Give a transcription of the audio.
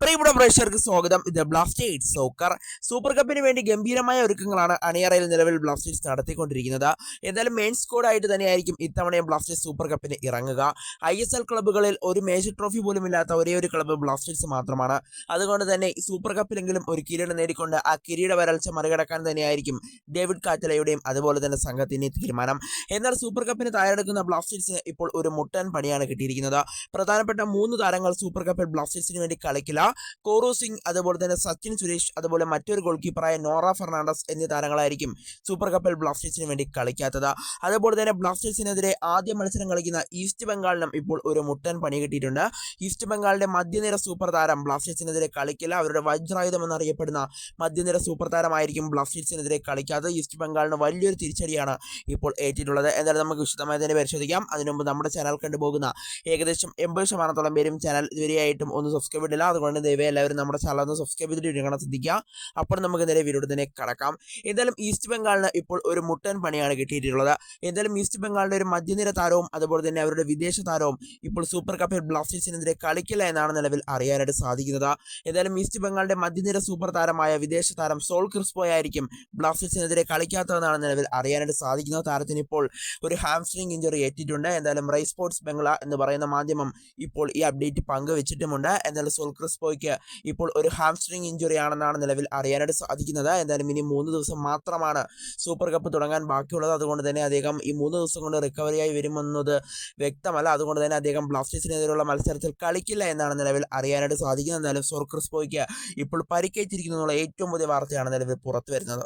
പ്രിയപ്പെട്ട പ്രേക്ഷകർക്ക് സ്വാഗതം. ഇത് ബ്ലാസ്റ്റേഴ്സ് സോക്കർ സൂപ്പർ കപ്പിന് വേണ്ടി ഗംഭീരമായ ഒരുക്കങ്ങളാണ് അണിയറയിൽ നിലവിൽ ബ്ലാസ്റ്റേഴ്സ് നടത്തിക്കൊണ്ടിരിക്കുന്നത്. എന്തായാലും മെയിൻ സ്കോഡായിട്ട് തന്നെയായിരിക്കും ഇത്തവണയും ബ്ലാസ്റ്റേഴ്സ് സൂപ്പർ കപ്പിന് ഇറങ്ങുക. ഐ എസ് എൽ ക്ലബ്ബുകളിൽ ഒരു മേജർ ട്രോഫി പോലും ഇല്ലാത്ത ഒരേ ഒരു ക്ലബ്ബ് ബ്ലാസ്റ്റേഴ്സ് മാത്രമാണ്. അതുകൊണ്ട് തന്നെ സൂപ്പർ കപ്പിലെങ്കിലും ഒരു കിരീടം നേടിക്കൊണ്ട് ആ കിരീട വരൾച്ച മറികടക്കാൻ തന്നെയായിരിക്കും ഡേവിഡ് കാറ്റലയുടെയും അതുപോലെ തന്നെ സംഘത്തിന്റെ തീരുമാനം. എന്നാൽ സൂപ്പർ കപ്പിന് തയ്യാറെടുക്കുന്ന ബ്ലാസ്റ്റേഴ്സിന് ഇപ്പോൾ ഒരു മുട്ടൻ പണിയാണ് കിട്ടിയിരിക്കുന്നത്. പ്രധാനപ്പെട്ട മൂന്ന് താരങ്ങൾ സൂപ്പർ കപ്പിൽ ബ്ലാസ്റ്റേഴ്സിന് വേണ്ടി കളിക്കില്ല. കോറു സിംഗ് അതുപോലെ തന്നെ സച്ചിൻ സുരേഷ് അതുപോലെ മറ്റൊരു ഗോൾ കീപ്പറായ നോറ ഫെർണാണ്ടസ് എന്നീ താരങ്ങളായിരിക്കും സൂപ്പർ കപ്പിൽ ബ്ലാസ്റ്റേഴ്സിന് വേണ്ടി കളിക്കാത്തത്. അതുപോലെ തന്നെ ബ്ലാസ്റ്റേഴ്സിനെതിരെ ആദ്യ മത്സരം കളിക്കുന്ന ഈസ്റ്റ് ബംഗാളിനും ഇപ്പോൾ ഒരു മുട്ടൻ പണി കിട്ടിയിട്ടുണ്ട്. ഈസ്റ്റ് ബംഗാളിന്റെ മധ്യനിര സൂപ്പർ താരം ബ്ലാസ്റ്റേഴ്സിനെതിരെ കളിക്കില്ല. അവരുടെ വജ്രായുധം എന്നറിയപ്പെടുന്ന മധ്യനിര സൂപ്പർ താരമായിരിക്കും ബ്ലാസ്റ്റേഴ്സിനെതിരെ കളിക്കാത്തത്. ഈസ്റ്റ് ബംഗാളിന് വലിയൊരു തിരിച്ചടിയാണ് ഇപ്പോൾ ഏറ്റിട്ടുള്ളത്. എന്തായാലും നമുക്ക് വിശദമായി തന്നെ പരിശോധിക്കാം. അതിനുമുമ്പ് നമ്മുടെ ചാനൽ കണ്ടുപോകുന്ന ഏകദേശം എൺപത് ശതമാനത്തോളം പേരും ചാനൽ ഇതുവരെയായിട്ടും ഒന്നും സബ്സ്ക്രൈബ് ഇടില്ല അതുകൊണ്ട് ദയവേ എല്ലാവരും നമ്മുടെ ചാനൽ ഒന്ന് സബ്സ്ക്രൈബ് ചെയ്തിട്ട് വീഡിയോ കാണാൻ ശ്രദ്ധിക്കുക. അപ്പോൾ നമുക്ക് നേരെ വീഡിയോ തന്നെ കടക്കാം. എന്തായാലും ഈസ്റ്റ് ബംഗാളിന് ഇപ്പോൾ ഒരു മുട്ടൻ പണിയാണ് കിട്ടിയിട്ടുള്ളത്. എന്തായാലും ഈസ്റ്റ് ബംഗാളിന്റെ ഒരു മധ്യനിര താരവും അതുപോലെ തന്നെ അവരുടെ വിദേശ താരവും ഇപ്പോൾ സൂപ്പർ കപ്പിൽ ബ്ലാസ്റ്റേഴ്സിനെതിരെ കളിക്കില്ല എന്നാണ് നിലവിൽ അറിയാനായിട്ട് സാധിക്കുന്നത്. എന്തായാലും ഈസ്റ്റ് ബംഗാളിന്റെ മധ്യനിര സൂപ്പർ താരമായ വിദേശ താരം സോൾ ക്രിസ്പോ ആയിരിക്കും ബ്ലാസ്റ്റേഴ്സിനെതിരെ കളിക്കാത്തതെന്നാണ് നിലവിൽ അറിയാനായിട്ട് സാധിക്കുന്നത്. താരത്തിന് ഇപ്പോൾ ഒരു ഹാംസ്ട്രിങ് ഇഞ്ചുറി ഏറ്റിട്ടുണ്ട്. എന്തായാലും റൈ സ്പോർട്സ് ബംഗ്ല എന്ന് പറയുന്ന മാധ്യമം ഇപ്പോൾ ഈ അപ്ഡേറ്റ് പങ്കുവച്ചിട്ടുമുണ്ട്. എന്തായാലും സോൾ ക്രിസ്പോയ്ക്ക് ഇപ്പോൾ ഒരു ഹാംസ്ട്രിങ് ഇഞ്ചുറി ആണെന്നാണ് നിലവിൽ അറിയാനായിട്ട് സാധിക്കുന്നത്. എന്തായാലും ഇനി മൂന്ന് ദിവസം മാത്രമാണ് സൂപ്പർ കപ്പ് തുടങ്ങാൻ ബാക്കിയുള്ളത്. അതുകൊണ്ട് തന്നെ അദ്ദേഹം ഈ മൂന്ന് ദിവസം കൊണ്ട് റിക്കവറിയായി വരുമെന്നത് വ്യക്തമല്ല. അതുകൊണ്ട് തന്നെ അദ്ദേഹം ബ്ലാസ്റ്റേഴ്സിനെതിരെയുള്ള മത്സരത്തിൽ കളിക്കില്ല എന്നാണ് നിലവിൽ അറിയാനായിട്ട് സാധിക്കുന്നത്. എന്തായാലും സോർ ക്രിസ്പോയ്ക്ക് ഇപ്പോൾ പരിക്കേറ്റിരിക്കുന്നു എന്നുള്ള ഏറ്റവും പുതിയ വാർത്തയാണ് നിലവിൽ പുറത്തു വരുന്നത്